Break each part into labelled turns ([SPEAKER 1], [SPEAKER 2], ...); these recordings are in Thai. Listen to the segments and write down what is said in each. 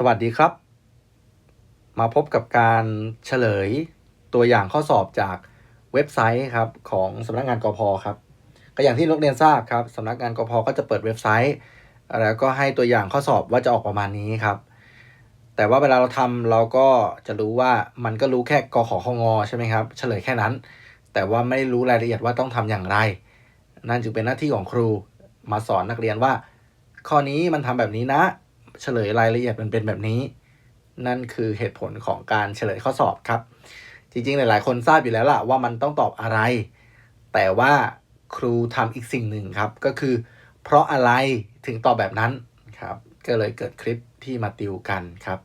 [SPEAKER 1] สวัสดีครับ มาพบกับการเฉลยตัวอย่างข้อสอบจากเว็บไซต์ครับของสำนักงานกพครับก็อย่างที่นักเรียนทราบครับสำนักงานกพก็จะเปิดเว็บไซต์ แล้วก็ให้ตัวอย่างข้อสอบว่าจะออกประมาณนี้ครับ แต่ว่าเวลาเราทำเราก็จะรู้ว่ามันก็รู้แค่กขอของอใช่ไหมครับ เฉลยแค่นั้น แต่ว่าไม่รู้รายละเอียดว่าต้องทำอย่างไร นั่นจึงเป็นหน้าที่ของครูมาสอนนักเรียนว่า ข้อนี้มันทำแบบนี้นะ เฉลยรายละเอียดมันเป็นแบบนี้ นั่นคือเหตุผลของการเฉลยข้อสอบครับ จริงๆ หลายๆ คนทราบอยู่แล้วล่ะว่ามันต้องตอบอะไร แต่ว่าครูทำอีกสิ่งหนึ่งครับ ก็คือ เพราะอะไรถึงตอบแบบนั้นครับ ก็เลยเกิดคลิปที่มาติวกันครับ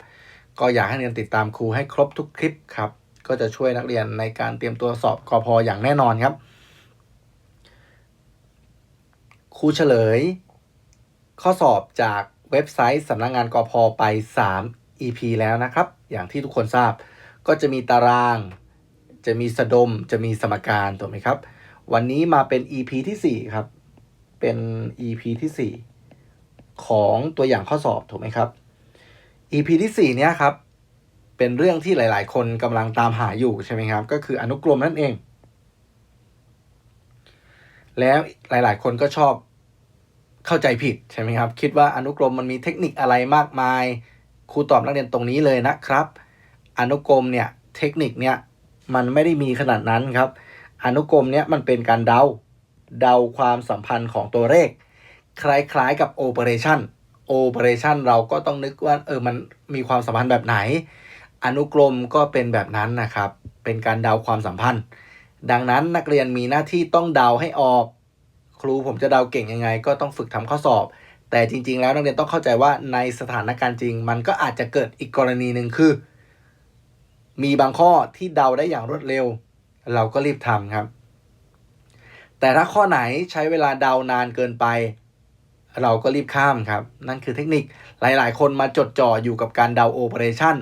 [SPEAKER 1] ก็อยากให้นักเรียนติดตามครูให้ครบทุกคลิปครับ ก็จะช่วยนักเรียนในการเตรียมตัวสอบกอพออย่างแน่นอนครับ ครูเฉลย ข้อสอบจาก เว็บไซต์สำนักงงานกพไป 3 EP แล้วนะครับ อย่างที่ทุกคนทราบ ก็จะมีตาราง จะมีสะดม จะมีสมการถูกไหมครับ วันนี้มาเป็น EP ที่ 4 ครับ เป็น EP ที่ 4 ของตัวอย่างข้อสอบถูกไหมครับ EP ที่ 4 เนี้ยครับ เป็นเรื่องที่หลาย ๆ คนกำลังตามหาอยู่ใช่ไหมครับ ก็คืออนุกรมนั่นเอง แล้วหลาย ๆ คนก็ชอบ เข้าใจผิดใช่ไหมครับ คิดว่าอนุกรมมันมีเทคนิคอะไรมากมาย ครูตอบนักเรียนตรงนี้เลยนะครับ อนุกรมเนี่ยเทคนิคเนี่ยมันไม่ได้มีขนาดนั้นครับ อนุกรมเนี่ยมันเป็นการเดาเดาความสัมพันธ์ของตัวเลขคล้ายๆกับโอเปอเรชันโอเปอเรชันเราก็ต้องนึกว่าเออมันมีความสัมพันธ์แบบไหน อนุกรมก็เป็นแบบนั้นนะครับ เป็นการเดาความสัมพันธ์ ดังนั้นนักเรียนมีหน้าที่ต้องเดาให้ออก ครูผมจะเดาเก่งยังไง ก็ต้องฝึกทำข้อสอบ แต่จริง ๆ แล้วนักเรียนต้องเข้าใจว่าในสถานการณ์จริง มันก็อาจจะเกิดอีกกรณีหนึ่งคือ มีบางข้อที่เดาได้อย่างรวดเร็ว เราก็รีบทำครับ แต่ถ้าข้อไหนใช้เวลาเดานานเกินไป เราก็รีบข้ามครับ นั่นคือเทคนิคหลาย ๆ คนมาจดจ่ออยู่กับการเดาโอเปอเรชัน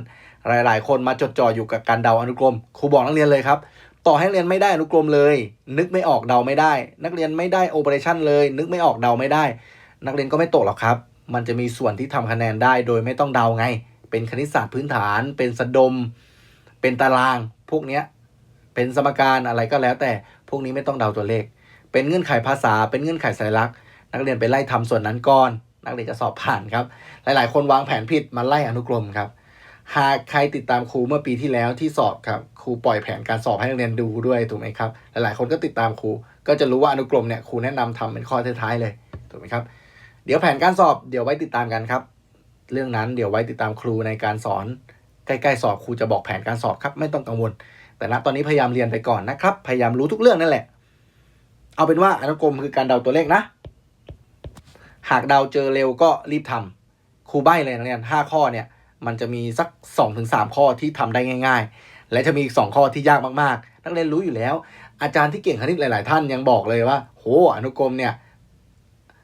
[SPEAKER 1] หลาย ๆ คนมาจดจ่ออยู่กับการเดาอนุกรม ครูบอกนักเรียนเลยครับ ต่อให้เรียนไม่ได้อนุกรมเลย นึกไม่ออกเดาไม่ได้ นักเรียนไม่ได้โอเปอเรชันเลย นึกไม่ออกเดาไม่ได้ นักเรียนก็ไม่ตกหรอกครับ มันจะมีส่วนที่ทำคะแนนได้โดยไม่ต้องเดาไง เป็นคณิตศาสตร์พื้นฐาน เป็นสะดม เป็นตาราง พวกเนี้ยเป็นสมการอะไรก็แล้ว แต่พวกนี้ไม่ต้องเดาตัวเลข เป็นเงื่อนไขภาษา เป็นเงื่อนไขสัญลักษณ์ นักเรียนไปไล่ทำส่วนนั้นก่อน นักเรียนจะสอบผ่านครับ หลาย ๆ คนวางแผนผิดมาไล่อนุกรมครับ หากใครติดตามครูเมื่อปีที่แล้วที่สอบครับครูปล่อยแผนการสอบให้นักเรียนดูด้วยถูกไหมครับหลายๆคนก็ติดตามครูก็จะรู้ว่าอนุกรมเนี่ยครูแนะนำทำเป็นข้อท้ายๆเลยถูกไหมครับ เดี๋ยวแผนการสอบเดี๋ยวไว้ติดตามกันครับ เรื่องนั้นเดี๋ยวไว้ติดตามครูในการสอนใกล้ๆสอบครูจะบอกแผนการสอบครับไม่ต้องกังวล แต่ณตอนนี้พยายามเรียนไปก่อนนะครับ พยายามรู้ทุกเรื่องนั่นแหละ เอาเป็นว่าอนุกรมคือการเดาตัวเลขนะ หากเดาเจอเร็วก็รีบทำครูใบ้เลยนักเรียนห้าข้อเนี่ย มันจะมีสักสองถึงสามข้อที่ทำได้ง่าย ๆ และจะมีอีกสองข้อที่ยากมากๆ นักเรียนรู้อยู่แล้ว อาจารย์ที่เก่งคณิตหลาย ๆ ท่านยังบอกเลยว่า โหอนุกรมเนี่ย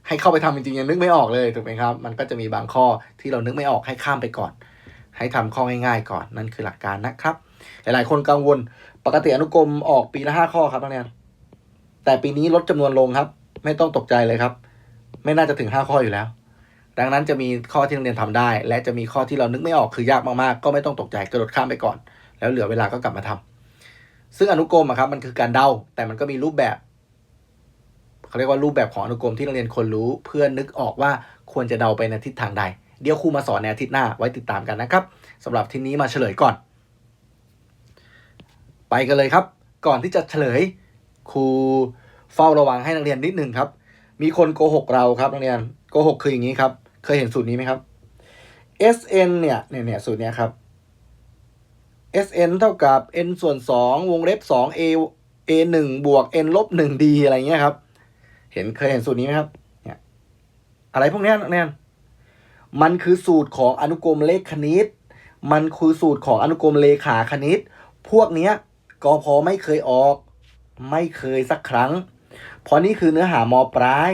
[SPEAKER 1] ให้เข้าไปทำจริงๆยังนึกไม่ออกเลยถูกไหมครับ มันก็จะมีบางข้อที่เรานึกไม่ออกให้ข้ามไปก่อน ให้ทำข้อง่ายๆ ก่อนนั่นคือหลักการนะครับ หลายๆ คนกังวลปกติอนุกรมออกปีละห้าข้อครับนักเรียนแต่ปีนี้ลดจำนวนลงครับ ไม่ต้องตกใจเลยครับ ไม่น่าจะถึงห้าข้ออยู่แล้ว ดังนั้นจะมีข้อที่นักเรียนทำได้ และจะมีข้อที่เรานึกไม่ออกคือยากมากๆ ก็ไม่ต้องตกใจกระโดดข้ามไปก่อน แล้วเหลือเวลาก็กลับมาทำซึ่งอนุกรมครับมันคือการเดาแต่มันก็มีรูปแบบเขาเรียกว่ารูปแบบของอนุกรมที่นักเรียนควรรู้เพื่อนึกออกว่าควรจะเดาไปในทิศทางใด เดี๋ยวครูมาสอนในอาทิตย์หน้าไว้ติดตามกันนะครับสำหรับทีนี้มาเฉลยก่อน ไปกันเลยครับ ก่อนที่จะเฉลยครูเฝ้าระวังให้นักเรียนนิดหนึ่งครับ มีคนโกหกเราครับนักเรียนโกหกคืออย่างนี้ครับ เคยเห็นสูตรนี้ไหมครับ SN เนี่ยเนี่ยเนี่ยสูตรเนี้ยครับ SN เท่ากับ n ส่วน2วงเล็บ2 a a 1บวก n ลบ1 d อะไรเงี้ยครับ เห็นเคยเห็นสูตรนี้ไหมครับ เนี่ย อะไรพวกเนี้ยนักเรียนมันคือสูตรของอนุกรมเลขคณิต มันคือสูตรของอนุกรมเลขาคณิต พวกเนี้ยกพอไม่เคยออก ไม่เคยสักครั้ง เพราะนี่คือเนื้อหามปลาย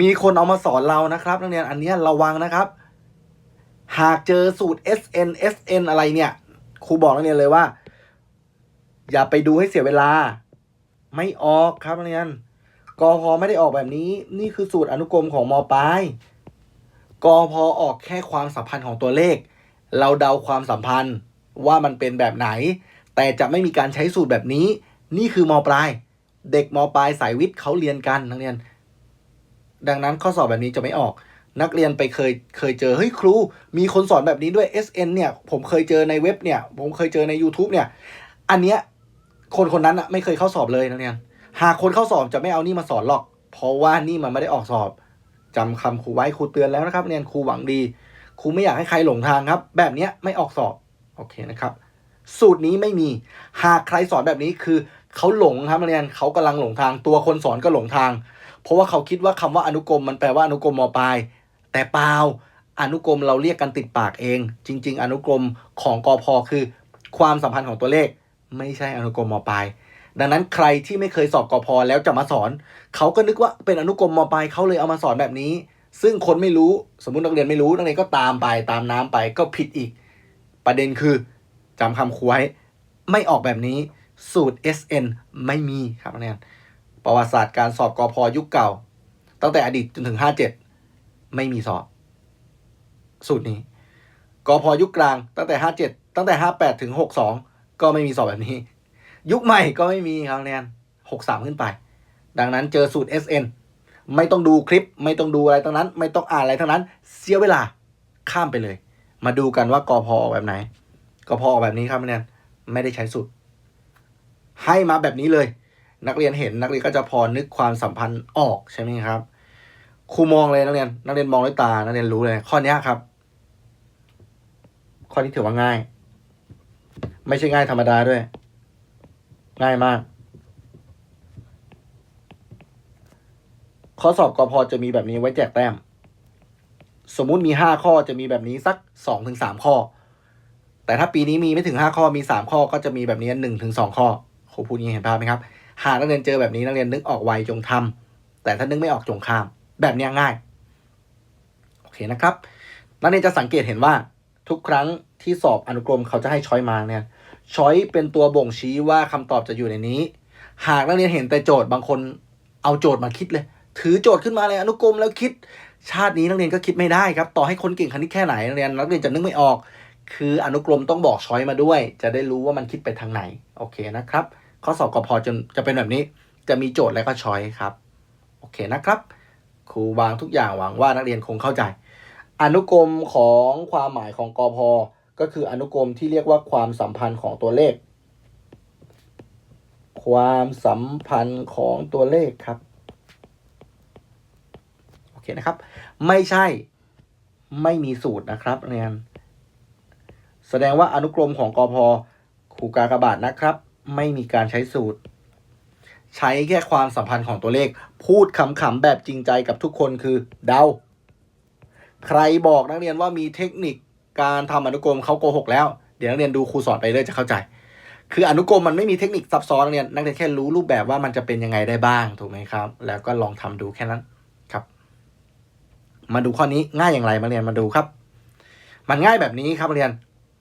[SPEAKER 1] มีคนเอามาสอนเรานะครับ นักเรียนอันนี้ระวังนะครับ หากเจอสูตร SN SN อะไรเนี่ยครูบอกนักเรียนเลยว่า อย่าไปดูให้เสียเวลา ไม่ออกครับนักเรียนกพไม่ได้ออกแบบนี้ นี่คือสูตรอนุกรมของมปลายกอพอออกแค่ความสัมพันธ์ของตัวเลข เราเดาความสัมพันธ์ว่ามันเป็นแบบไหน แต่จะไม่มีการใช้สูตรแบบนี้ นี่คือมปลาย เด็กมปลายสายวิทย์เขาเรียนกันนักเรียน ดังนั้นข้อสอบแบบนี้จะไม่ออก นักเรียนไปเคยเคยเจอเฮ้ยครู มีคนสอนแบบนี้ด้วย SN เนี่ยผมเคยเจอในเว็บเนี่ย ผมเคยเจอใน YouTube เนี่ย อันเนี้ยคนคนนั้นอะไม่เคยเข้าสอบเลยนักเรียน หากคนเข้าสอบจะไม่เอานี่มาสอนหรอก เพราะว่านี่มันไม่ได้ออกสอบจำคำครูไว้ครูเตือนแล้วนะครับเรียนครูหวังดีครูไม่อยากให้ใครหลงทางครับ แบบเนี้ยไม่ออกสอบโอเคนะครับ สูตรนี้ไม่มีหากใครสอนแบบนี้คือเขาหลงครับนักเรียนเขากำลังหลงทางตัวคนสอนก็หลงทาง เพราะว่าเขาคิดว่าคำว่าอนุกรมมันแปลว่าอนุกรมมปลาย แต่เปล่าอนุกรมเราเรียกกันติดปากเอง จริง ๆ อนุกรมของกอพอคือ ความสัมพันธ์ของตัวเลข ไม่ใช่อนุกรมมปลาย ดังนั้นใครที่ไม่เคยสอบกอพอแล้วจะมาสอน เขาก็นึกว่าเป็นอนุกรมมปลายเขาเลยเอามาสอนแบบนี้ ซึ่งคนไม่รู้สมมตินักเรียนไม่รู้นักเรียนก็ตามไปตามน้ำไปก็ผิดอีก ประเด็นคือจำคำครูไว้ไม่ออกแบบนี้สูตร SN ไม่มีครับนักเรียน ประวัติศาสตร์การสอบกอพอยุคเก่า ตั้งแต่อดีตจนถึง57ไม่มีสอบ สูตรนี้กอพอยุคกลางตั้งแต่57ตั้งแต่58ถึง62ก็ไม่มีสอบแบบนี้ ยุคใหม่ก็ไม่มีครับนักเรียน63ขึ้นไป ดังนั้นเจอสูตร SN ไม่ต้องดูคลิป ไม่ต้องดูอะไรทั้งนั้น ไม่ต้องอ่านอะไรทั้งนั้น เสียเวลาข้ามไปเลย มาดูกันว่ากอพอออกแบบไหนกอพอออกแบบนี้ครับนักเรียนไม่ได้ใช้สูตรให้มาแบบนี้เลย นักเรียนเห็นนักเรียนก็จะพอนึกความสัมพันธ์ออกใช่ไหมครับครูมองเลยนักเรียน นักเรียนมองด้วยตา นักเรียนรู้เลย ข้อนี้ครับ ข้อนี้ถือว่าง่าย ไม่ใช่ง่ายธรรมดาด้วย ง่ายมาก ข้อสอบกพจะมีแบบนี้ไว้แจกแต้ม สมมุติมีห้าข้อจะมีแบบนี้สักสองถึงสามข้อ แต่ถ้าปีนี้มีไม่ถึงห้าข้อมีสามข้อก็จะมีแบบนี้หนึ่งถึงสองข้อครูพูดอย่างนี้เห็นภาพไหมครับ หากนักเรียนเจอแบบนี้นักเรียนนึกออกไวจงทำแต่ถ้านึกไม่ออกจงข้าม แบบนี้ง่ายโอเคนะครับ นักเรียนจะสังเกตเห็นว่าทุกครั้งที่สอบอนุกรมเขาจะให้ช้อยมาเนี่ยช้อยเป็นตัวบ่งชี้ว่าคำตอบจะอยู่ในนี้ หากนักเรียนเห็นแต่โจทย์บางคนเอาโจทย์มาคิดเลย ถือโจทย์ขึ้นมาเลยอนุกรมแล้วคิด ชาตินี้นักเรียนก็คิดไม่ได้ครับ ต่อให้คนเก่งคณิตแค่ไหนนักเรียนนักเรียนจะนึกไม่ออก คืออนุกรมต้องบอกช้อยมาด้วย จะได้รู้ว่ามันคิดไปทางไหน โอเคนะครับ ข้อสอบกพจนจะเป็นแบบนี้ จะมีโจทย์และก็ช้อยครับ โอเคนะครับ ครูวางทุกอย่างหวังว่านักเรียนคงเข้าใจ อนุกรมของความหมายของกพก็คืออนุกรมที่เรียกว่าความสัมพันธ์ของตัวเลข ความสัมพันธ์ของตัวเลขครับ โอเคนะครับ ไม่ใช่ไม่มีสูตรนะครับเรียน แสดงว่าอนุกรมของกพครูกากบาทนะครับ ไม่มีการใช้สูตร ใช้แค่ความสัมพันธ์ของตัวเลข พูดขำๆแบบจริงใจกับทุกคนคือเดา ใครบอกนักเรียนว่ามีเทคนิคการทำอนุกรมเขาโกหกแล้ว เดี๋ยวนักเรียนดูครูสอนไปเรื่อยจะเข้าใจ คืออนุกรมมันไม่มีเทคนิคซับซ้อนนักเรียนนักเรียนแค่รู้รูปแบบว่ามันจะเป็นยังไงได้บ้างถูกไหมครับ แล้วก็ลองทำดูแค่นั้นครับ มาดูข้อนี้ง่ายอย่างไรมาเรียนมาดูครับ มันง่ายแบบนี้ครับเรียน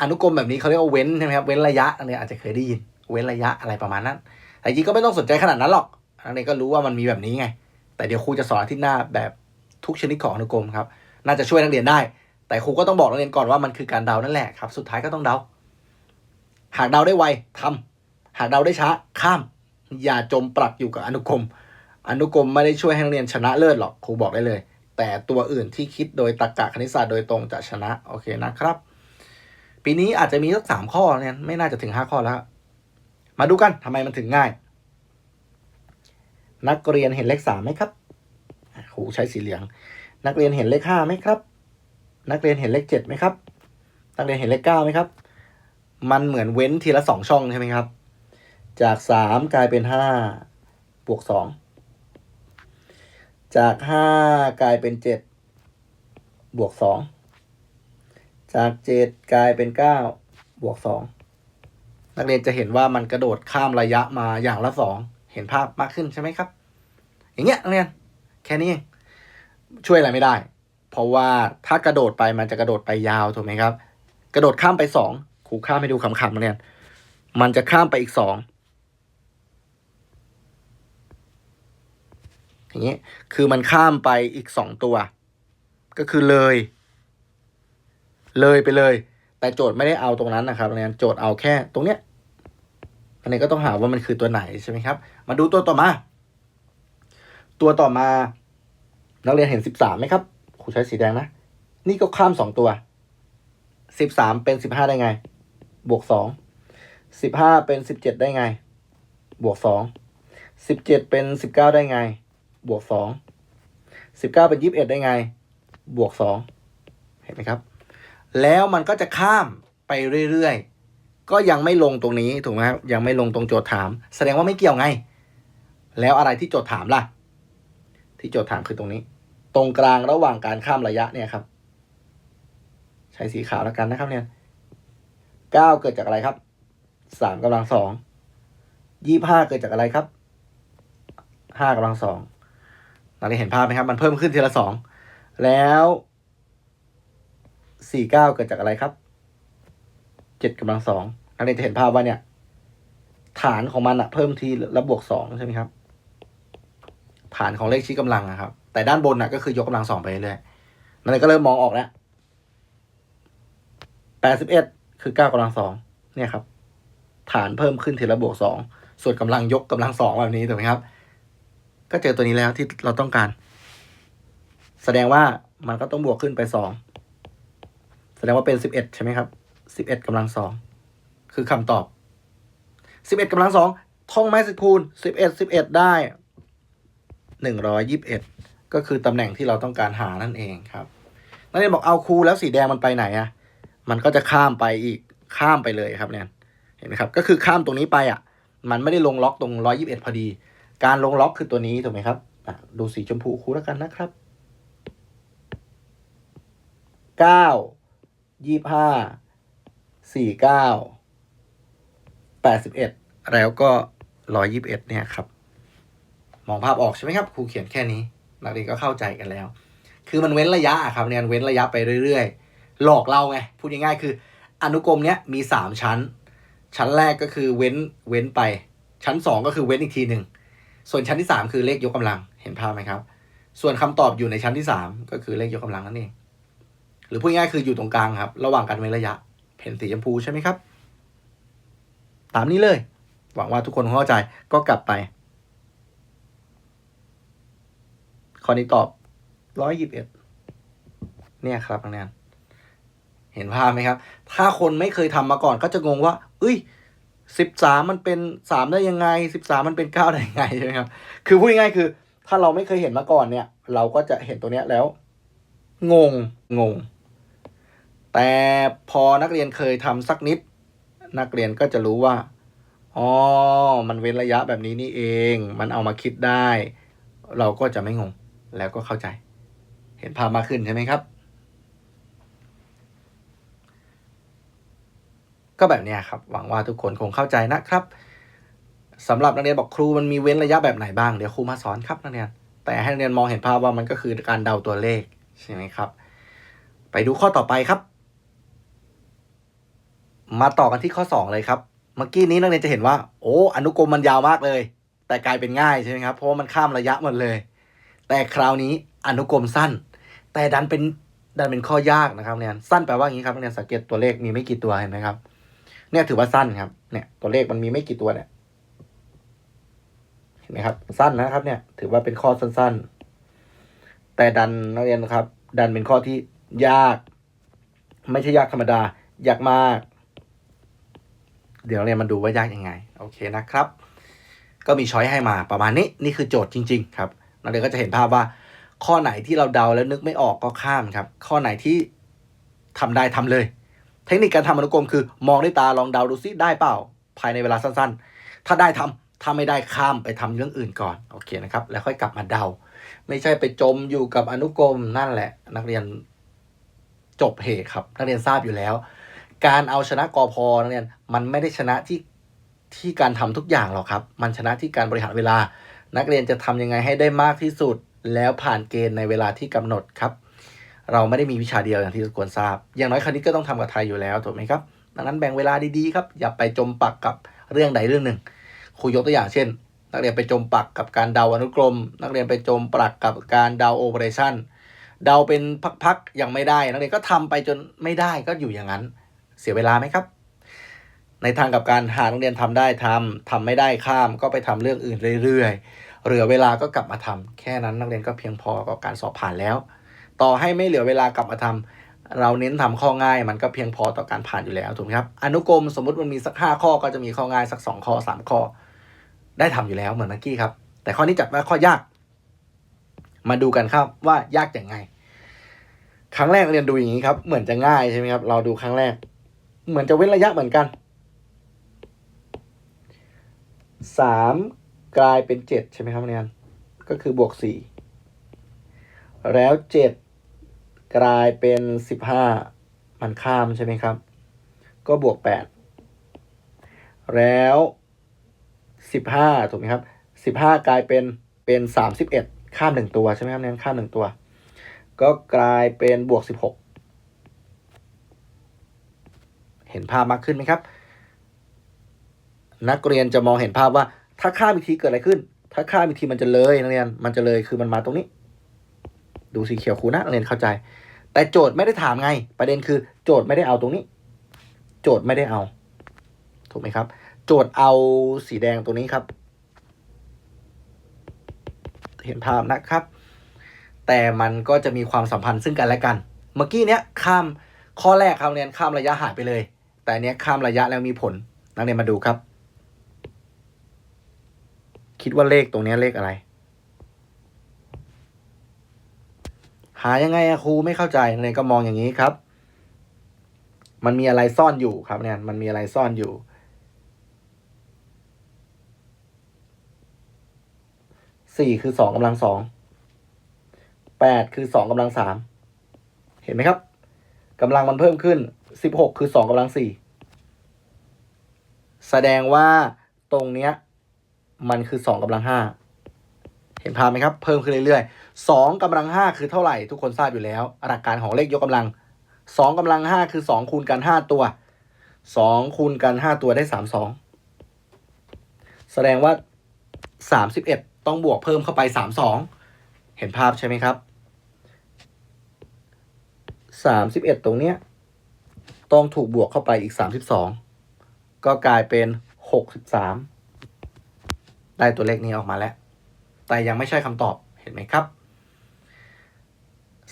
[SPEAKER 1] อนุกรมแบบนี้เขาเรียกว่าเว้นใช่ไหมครับเว้นระยะนักเรียนอาจจะเคยได้ยิน เว้นระยะอะไรประมาณนั้น แต่จริงก็ไม่ต้องสนใจขนาดนั้นหรอกนักเรียนก็รู้ว่ามันมีแบบนี้ไง แต่เดี๋ยวครูจะสอนทิตย์หน้าแบบทุกชนิดของอนุกรมครับ น่าจะช่วยนักเรียนได้ แต่ครูก็ต้องบอกนักเรียนก่อนว่ามันคือการเดานั่นแหละครับ สุดท้ายก็ต้องเดา หากเดาได้ไวทำหากเดาได้ช้าข้าม อย่าจมปลักอยู่กับอนุกรม อนุกรมไม่ได้ช่วยให้นักเรียนชนะเลิศหรอก ครูบอกได้เลย แต่ตัวอื่นที่คิดโดยตรรกะคณิตศาสตร์โดยตรงจะชนะ โอเคนะครับ ปีนี้อาจจะมีสักสามข้อเนี่ยไม่น่าจะถึงห้าข้อแล้ว มาดูกันทำไมมันถึงง่าย นักเรียนเห็นเลขสามไหมครับครูใช้สีเหลือง นักเรียนเห็นเลขห้าไหมครับ นักเรียนเห็นเลขเจ็ดไหมครับ นักเรียนเห็นเลขเก้าไหมครับ มันเหมือนเว้นทีละสองช่องใช่ไหมครับ จากสามกลายเป็นห้าบวกสองจากห้ากลายเป็นเจ็ดบวกสองจากเจ็ดกลายเป็นเก้าบวกสอง นักเรียนจะเห็นว่ามันกระโดดข้ามระยะมาอย่างละสองเห็นภาพมากขึ้นใช่ไหมครับ อย่างเงี้ยนักเรียนแค่นี้ช่วยอะไรไม่ได้ เพราะว่าถ้ากระโดดไปมันจะกระโดดไปยาวถูกไหมครับ กระโดดข้ามไปสองครูข้ามให้ดูคำๆนักเรียนมันจะข้ามไปอีกสองอย่างนี้ยคือมันข้ามไปอีกสองตัว ก็คือเลย เลยไปเลย แต่โจทย์ไม่ได้เอาตรงนั้นนะครับนักเรียนโจทย์เอาแค่ตรงเนี้ย นนี้ก็ต้องหาว่ามันคือตัวไหนใช่ไหมครับ มาดูตัวต่อมา ตัวต่อมา นักเรียนเห็นสิบสามไหมครับครูใช้สีแดงนะ นี่ก็ข้ามสองตัวสิบสามเป็นสิบห้าได้ไง บวกสองสิบห้าเป็นสิบเจ็ดได้ไง บวกสองสิบเจ็ดเป็นสิบเก้าได้ไง บวกสองสิบเก้าเป็นยี่สิบเอ็ดได้ไง บวกสองเห็นไหมครับ แล้วมันก็จะข้ามไปเรื่อยๆ ก็ยังไม่ลงตรงนี้ถูกไหมครับยังไม่ลงตรงโจทย์ถาม แสดงว่าไม่เกี่ยวไง แล้วอะไรที่โจทย์ถามล่ะ ที่โจทย์ถามคือตรงนี้ ตรงกลางระหว่างการข้ามระยะเนี่ยครับ ใช้สีขาวแล้วกันนะครับเนี่ยเก้าเกิดจากอะไรครับสามกำลังสองยี่ห้าเกิดจากอะไรครับห้ากำลังสองนักเรียนเห็นภาพไหมครับ มันเพิ่มขึ้นทีละสองแล้วสี่เก้าเกิดจากอะไรครับเจ็ดกำลังสอง นักเรียจะเห็นภาพว่าเนี่ย ฐานของมันอะเพิ่มทีละบวกสองใช่ไหมครับ ฐานของเลขชี้กำลังอะครับ แต่ด้านบนอะก็คือยกกำลังสองไปเรื่อยๆนักเรียนก็เริ่มมองออกแล้วแปดสิบเอ็ดคือเก้ากำลังสองเนี่ยครับ ฐานเพิ่มขึ้นทีละบวกสองส่วนกำลังยกกำลังสองแบบนี้ถูกไหมครับ ก็เจอตัวนี้แล้วที่เราต้องการ แสดงว่ามันก็ต้องบวกขึ้นไปสองแสดงว่าเป็นสิบเอ็ดใช่ไหมครับสิบเอ็ดกำลังสอง คือคำตอบสิบเอ็ดกำลังสองท่องไม้สิบคูณสิบเอ็ดสิบเอ็ดได้หนึ่งร้อยยิบเอ็ดก็คือตำแหน่งที่เราต้องการหานั่นเองครับ นักเรียนบอกเอาครูแล้วสีแดงมันไปไหนอะมันก็จะข้ามไปอีกข้ามไปเลยครับเนี่ยเห็นไหมครับ ก็คือข้ามตรงนี้ไปอะ มันไม่ได้ลงล็อกตรงร้อยยิบเอ็ดพอดี การลงล็อกคือตัวนี้ถูกไหมครับดูสีชมพูครูแล้วกันนะครับเก้า ยี่ห้าสี่เก้าแปดสิบเอ็ดแล้วก็ร้อยยิบเอ็ดเนี่ยครับ มองภาพออกใช่ไหมครับ ครูเขียนแค่นี้ นักเรียนก็เข้าใจกันแล้ว คือมันเว้นระยะครับเนี่ยเว้นระยะไปเรื่อยๆ หลอกเราไง พูดง่ายๆ คือ อนุกรมเนี้ยมีสามชั้น ชั้นแรกก็คือเว้นเว้นไป ชั้นสองก็คือเว้นอีกทีหนึ่ง ส่วนชั้นที่สามคือเลขยกกำลัง เห็นภาพไหมครับ ส่วนคำตอบอยู่ในชั้นที่สามก็คือเลขยกกำลังนั่นเอง หรือพูดง่ายๆคืออยู่ตรงกลางครับ ระหว่างการเว้นระยะ เห็นสีชมพูใช่ไหมครับ ตามนี้เลย หวังว่าทุกคนเข้าใจก็กลับไป ข้อนี้ตอบร้อยยิบเอ็ดเนี่ยครับนักเรียนเห็นภาพไหมครับ ถ้าคนไม่เคยทำมาก่อนก็จะงงว่า เอ้ยสิบสามมันเป็นสามได้ยังไงสิบสามมันเป็นเก้าได้ยังไงใช่ไหมครับ คือพูดง่ายคือ ถ้าเราไม่เคยเห็นมาก่อนเนี่ย เราก็จะเห็นตัวเนี้ยแล้ว งงงง แต่พอนักเรียนเคยทำสักนิด นักเรียนก็จะรู้ว่าอ๋อมันเว้นระยะแบบนี้นี่เอง มันเอามาคิดได้ เราก็จะไม่งง แล้วก็เข้าใจ เห็นภาพมากขึ้นใช่ไหมครับ ก็แบบนี้ครับ หวังว่าทุกคนคงเข้าใจนะครับสำหรับนักเรียนบอกครูมันมีเว้นระยะแบบไหนบ้าง เดี๋ยวครูมาสอนครับนักเรียน แต่ให้นักเรียนมองเห็นภาพว่ามันก็คือการเดาตัวเลขใช่ไหมครับ ไปดูข้อต่อไปครับ มาต่อกันที่ข้อ 2 เลยครับเมื่อกี้นี้นักเรียนจะเห็นว่า โอ้อนุกรมมันยาวมากเลย แต่กลายเป็นง่ายใช่ไหมครับ เพราะว่ามันข้ามระยะหมดเลย แต่คราวนี้อนุกรมสั้น แต่ดันเป็นดันเป็นข้อยากนะครับเนี่ยสั้นแปลว่าอย่างนี้ครับนักเรียนสังเกตตัวเลขมีไม่กี่ตัวเห็นไหมครับ เนี่ยถือว่าสั้นครับเนี่ยตัวเลขมันมีไม่กี่ตัวเนี่ยเห็นไหมครับ สั้นนะครับ เนี่ย ถือว่าเป็นข้อสั้น ๆ แต่ดันนักเรียนครับ ดันเป็นข้อที่ยาก ไม่ใช่ยากธรรมดายากมาก เดี๋ยวเรียนมาดูว่ายากยังไง โอเคนะครับ ก็มีช้อยให้มาประมาณนี้ นี่คือโจทย์จริง ๆ ครับนักเรียนก็จะเห็นภาพว่า ข้อไหนที่เราเดาแล้วนึกไม่ออกก็ข้ามครับ ข้อไหนที่ทำได้ทำเลย เทคนิคการทำอนุกรมคือ มองด้วยตาลองเดาดูซิได้เปล่า ภายในเวลาสั้น ๆ ถ้าได้ทำถ้าไม่ได้ข้ามไปทำเรื่องอื่นก่อนโอเคนะครับ แล้วค่อยกลับมาเดา ไม่ใช่ไปจมอยู่กับอนุกรมนั่นแหละ นักเรียนจบเหตุครับ นักเรียนทราบอยู่แล้ว การเอาชนะกอพอนักเรียนมันไม่ได้ชนะที่ที่การทำทุกอย่างหรอกครับ มันชนะที่การบริหารเวลา นักเรียนจะทำยังไงให้ได้มากที่สุด แล้วผ่านเกณฑ์ในเวลาที่กำหนดครับ เราไม่ได้มีวิชาเดียวอย่างที่ทุกคนทราบ อย่างน้อยคณิตก็ต้องทำกับไทยอยู่แล้วถูกไหมครับดังนั้นแบ่งเวลาดีๆครับ อย่าไปจมปักกับเรื่องใดเรื่องหนึ่งครูยกตัวอย่างเช่น นักเรียนไปจมปักกับการเดาอนุกรม นักเรียนไปจมปักกับการเดาโอเปอเรชั่นเดาเป็นพักๆยังไม่ได้ นักเรียนก็ทำไปจนไม่ได้ก็อยู่อย่างนั้น เสียเวลาไหมครับ ในทางกับการหากนักเรียนทำได้ทำทำไม่ได้ข้ามก็ไปทำเรื่องอื่นเรื่อยๆเหลือเวลาก็กลับมาทำแค่นั้นนักเรียนก็เพียงพอกับการสอบผ่านแล้ว ต่อให้ไม่เหลือเวลากลับมาทำเราเน้นทำข้อง่าย มันก็เพียงพอต่อการผ่านอยู่แล้วถูกไหมครับอนุกรมสมมติมันมีสักห้าข้อก็จะมีข้อง่ายสักสองข้อสามข้อ ได้ทำอยู่แล้วเหมือนเมื่อกี้ครับ แต่ข้อนี้จัดว่าข้อยากมาดูกันครับว่ายากอย่างไง ครั้งแรกเรียนดูอย่างนี้ครับ เหมือนจะง่ายใช่ไหมครับ เราดูครั้งแรก เหมือนจะเว้นระยะเหมือนกันสามกลายเป็นเจ็ดใช่ไหมครับเรียนก็คือบวกสี่แล้วเจ็ดกลายเป็นสิบห้ามันข้ามใช่ไหมครับ ก็บวกแปดแล้วสิบห้าถูกไหมครับสิบห้ากลายเป็นเป็นสามสิบเอ็ดข้ามหนึ่งตัวใช่ไหมครับเรียนข้ามหนึ่งตัว ก็กลายเป็นบวกสิบหก เห็นภาพมากขึ้นไหมครับ นักเรียนจะมองเห็นภาพว่า ถ้าข้ามอีกทีเกิดอะไรขึ้น ถ้าข้ามอีกทีมันจะเลยนักเรียนมันจะเลยคือมันมาตรงนี้ ดูสีเขียวครูนะนักเรียนเข้าใจ แต่โจทย์ไม่ได้ถามไง ประเด็นคือ โจทย์ไม่ได้เอาตรงนี้ โจทย์ไม่ได้เอา ถูกไหมครับ โจทย์เอาสีแดงตรงนี้ครับ เห็นภาพนะครับ แต่มันก็จะมีความสัมพันธ์ซึ่งกันและกัน เมื่อกี้เนี้ยข้ามข้อแรกครับนักเรียนข้ามระยะห่ายไปเลย แต่อันเนี้ยข้ามระยะแล้วมีผล นักเรียนมาดูครับ คิดว่าเลขตรงเนี้ยเลขอะไร หายังไงอะครูไม่เข้าใจนักเรียนก็มองอย่างนี้ครับ มันมีอะไรซ่อนอยู่ครับเนี่ยมันมีอะไรซ่อนอยู่สี่คือสองกำลังสองแปดคือสองกำลังสามเห็นไหมครับกำลังมันเพิ่มขึ้น สิบหกคือสองกำลังสี่แสดงว่าตรงเนี้ยมันคือสองกำลังห้าเห็นภาพไหมครับ เพิ่มขึ้นเรื่อยๆสองกำลังห้าคือเท่าไหร่ทุกคนทราบอยู่แล้วหลักการของเลขยกกำลังสองกำลังห้าคือสองคูณกันห้าตัวสองคูณกันห้าตัวได้สามสองแสดงว่าสามสิบเอ็ดต้องบวกเพิ่มเข้าไปสามสองเห็นภาพใช่ไหมครับสามสิบเอ็ดตรงเนี้ย ต้องถูกบวกเข้าไปอีกสามสิบสองก็กลายเป็นหกสิบสามได้ตัวเลขนี้ออกมาแล้ว แต่ยังไม่ใช่คำตอบเห็นไหมครับ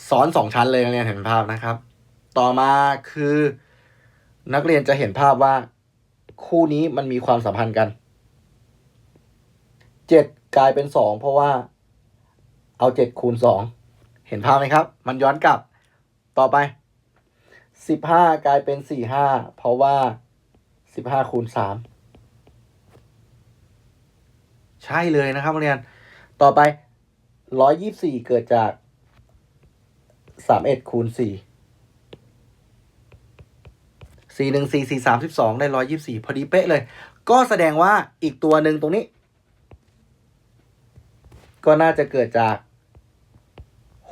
[SPEAKER 1] สอนสองชั้นเลยนักเรียนเห็นภาพนะครับ ต่อมาคือนักเรียนจะเห็นภาพว่าคู่นี้มันมีความสัมพันธ์กันเจ็ดกลายเป็นสองเพราะว่าเอาเจ็ดคูณสองเห็นภาพไหมครับ มันย้อนกลับต่อไป สิบห้ากลายเป็นสี่ห้าเพราะว่าสิบห้าคูณสามใช่เลยนะครับเรียน ต่อไปร้อยยี่สี่เกิดจากสามเอ็ดคูณสี่สี่หนึ่งสี่สี่สามสิบสองได้ร้อยยี่สี่พอดีเป๊ะเลย ก็แสดงว่าอีกตัวหนึ่งตรงนี้ ก็น่าจะเกิดจาก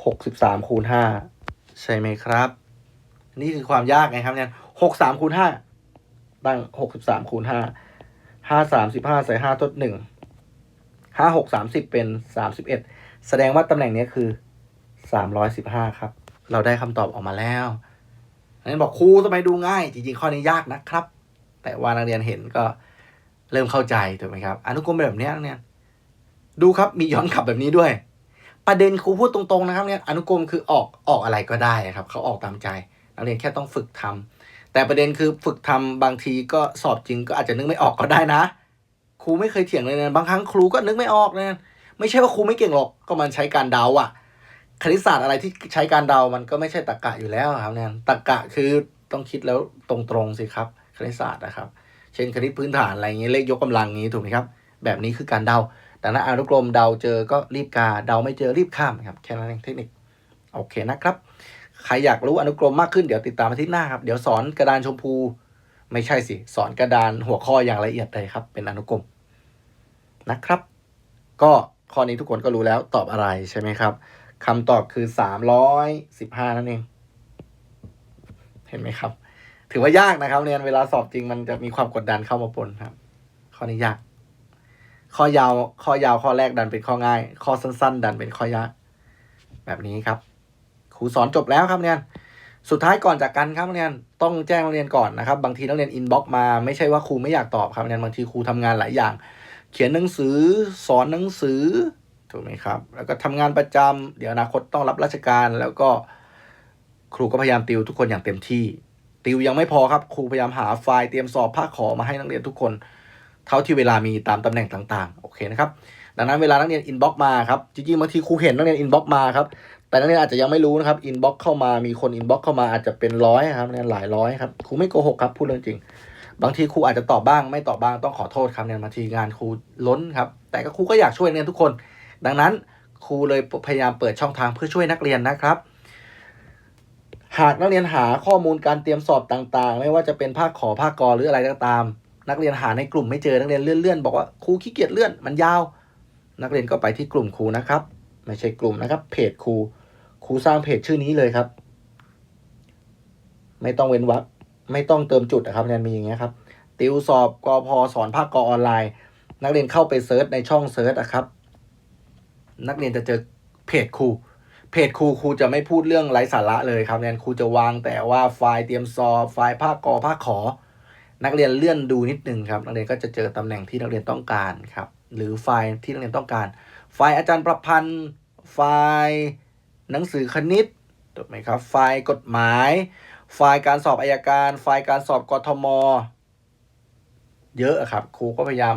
[SPEAKER 1] หกสิบสามคูณห้าใช่ไหมครับ นี่คือความยากไงครับเนี่ยหกสามคูณห้าตั้งหกสิบสามคูณห้าห้าสามสิบห้าใส่ห้าทดหนึ่งห้าหกสามสิบเป็นสามสิบเอ็ดแสดงว่าตำแหน่งนี้คือสามร้อยสิบห้าครับ เราได้คำตอบออกมาแล้วอันนี้บอกครูทำไมดูง่าย จริงๆ ข้อนี้ยากนะครับ แต่ว่านักเรียนเห็นก็เริ่มเข้าใจถูกไหมครับ อนุกรมแบบนี้นักเรียนดูครับมีย้อนกลับแบบนี้ด้วย ประเด็นครูพูดตรงๆนะครับเนี่ยอนุกรมคือออกออกอะไรก็ได้ครับ เขาออกตามใจ นักเรียนแค่ต้องฝึกทำแต่ประเด็นคือฝึกทำบางทีก็สอบจริงก็อาจจะนึกไม่ออกก็ได้นะ ครูไม่เคยเถียงเลยนะบางครั้งครูก็นึกไม่ออกนะไม่ใช่ว่าครูไม่เก่งหรอกก็มันใช้การเดาอะคณิตศาสตร์อะไรที่ใช้การเดา มันก็ไม่ใช่ตรรกะอยู่แล้วครับเนี่ยตรรกะคือต้องคิดแล้วตรงๆสิครับคณิตศาสตร์นะครับ เช่นคณิตพื้นฐานอะไรเงี้ยเลขยกกำลังงี้ถูกไหมครับ แบบนี้คือการเดาดังนั้นอนุกรมเดาเจอก็รีบกาเดาไม่เจอรีบข้ามครับแค่นั้นเองเทคนิคโอเคนะครับ ใครอยากรู้อนุกรมมากขึ้นเดี๋ยวติดตามอาทิตย์หน้าครับ เดี๋ยวสอนกระดานชมพู ไม่ใช่สิ สอนกระดานหัวข้ออย่างละเอียดเลยครับ เป็นอนุกรมนะครับ ก็ข้อนี้ทุกคนก็รู้แล้วตอบอะไรใช่ไหมครับคำตอบคือสามร้อยสิบห้านั่นเอง เห็นไหมครับ ถือว่ายากนะครับเรียนเวลาสอบจริงมันจะมีความกดดันเข้ามาปนครับ ข้อนี้ยาก ข้อยาวข้อยาวข้อแรกดันเป็นข้อง่าย ข้อสั้น ๆ ดันเป็นข้อยาก แบบนี้ครับ ครูสอนจบแล้วครับเนี่ยสุดท้ายก่อนจากกันครับเนี่ยต้องแจ้งเรียนก่อนนะครับ บางทีนักเรียนอินบ็อกมาไม่ใช่ว่าครูไม่อยากตอบครับเนี่ยบางทีครูทำงานหลายอย่าง เขียนหนังสือสอนหนังสือถูกไหมครับ แล้วก็ทำงานประจำเดี๋ยวอนาคตต้องรับราชการแล้วก็ครูก็พยายามติวทุกคนอย่างเต็มที่ ติวยังไม่พอครับครูพยายามหาไฟล์เตรียมสอบภาคขอมาให้นักเรียนทุกคน เท่าที่เวลามีตามตำแหน่งต่างๆ โอเคนะครับ ดังนั้นเวลานักเรียนอินบ็อกมาครับ จริงๆบางทีครูเห็นนักเรียนอินบ็อกมาครับ แต่นักเรียนอาจจะยังไม่รู้นะครับอินบ็อกเข้ามามีคนอินบ็อกเข้ามาอาจจะเป็นร้อยครับเนี่ยหลายร้อยครับครูไม่โกหกครับพูดเรื่องจริง บางทีครูอาจจะตอบบ้างไม่ตอบบ้างต้องขอโทษครับเนี่ยบางทีงานครูล้นครับแต่ก็ครูก็อยากช่วยนักเรียนทุกคน ดังนั้นครูเลยพยายามเปิดช่องทางเพื่อช่วยนักเรียนนะครับหากนักเรียนหาข้อมูลการเตรียมสอบต่างๆ ไม่ว่าจะเป็นภาคขอภาคกอหรืออะไรก็ตาม นักเรียนหาในกลุ่มไม่เจอนักเรียนเลื่อนๆบอกว่าครูขี้เกียจเลื่อนมันยาว นักเรียนก็ไปที่กลุ่มครูนะครับ ไม่ใช่กลุ่มนะครับเพจครู ครูสร้างเพจชื่อนี้เลยครับ ไม่ต้องเว้นวรรคไม่ต้องเติมจุดนะครับเรียนมีอย่างเงี้ยครับ ติวสอบกอพอสอนภาคกอออนไลน์ นักเรียนเข้าไปเซิร์ชในช่องเซิร์ชนะครับ นักเรียนจะเจอเพจครูเพจครูครูจะไม่พูดเรื่องไร้สาระเลยครับเรียนครูจะวางแต่ว่าไฟล์เตรียมสอบไฟล์ภาคกอภาคขอ นักเรียนเลื่อนดูนิดนึงครับ นักเรียนก็จะเจอตำแหน่งที่นักเรียนต้องการครับ หรือไฟล์ที่นักเรียนต้องการ ไฟล์อาจารย์ประพันธ์ไฟล์ หนังสือคณิตถูกไหมครับ ไฟล์กฎหมาย ไฟล์การสอบอายการ ไฟล์การสอบกทม เยอะครับ ครูก็พยายาม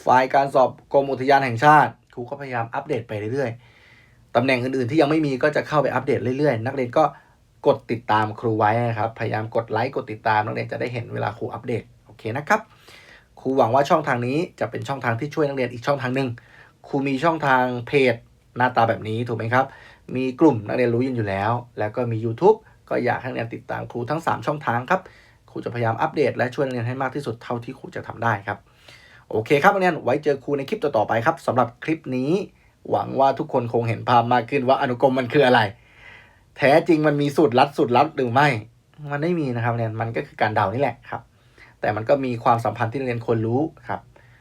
[SPEAKER 1] ไฟล์การสอบกรมอุทยานแห่งชาติ ครูก็พยายามอัปเดตไปเรื่อยๆ ตำแหน่งอื่นๆที่ยังไม่มีก็จะเข้าไปอัปเดตเรื่อยๆ นักเรียนก็กดติดตามครูไว้นะครับ พยายามกดไลค์ กดติดตามนักเรียนจะได้เห็นเวลาครูอัปเดต โอเคนะครับ ครูหวังว่าช่องทางนี้จะเป็นช่องทางที่ช่วยนักเรียนอีกช่องทางหนึ่ง ครูมีช่องทางเพจหน้าตาแบบนี้ถูกไหมครับ มีกลุ่มนักเรียนรู้กันอยู่แล้ว แล้วก็มี YouTube ก็อยากให้นักเรียนติดตามครูทั้ง 3 ช่องทางครับ ครูจะพยายามอัปเดต และช่วยนักเรียนให้มากที่สุดเท่าที่ครูจะทำได้ครับ โอเคครับนักเรียนไว้เจอครูในคลิปต่อๆไปครับสำหรับคลิปนี้ หวังว่าทุกคนคงเห็นภาพมากขึ้นว่าอนุกรมมันคืออะไร แท้จริงมันมีสูตรลัดสูตรลัดหรือไม่ มันไม่มีนะครับเนี่ยมันก็คือการเดานี่แหละครับ แต่มันก็มีความสัมพันธ์ที่นักเรียนควรรู้ครับ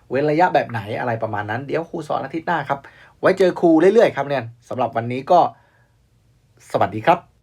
[SPEAKER 1] เว้นระยะแบบไหนอะไรประมาณนั้น เดี๋ยวครูสอนอาทิตย์หน้าครับ ไว้เจอครูเรื่อยๆ ครับเนี่ยสำหรับวันนี้ก็สวัสดีครับ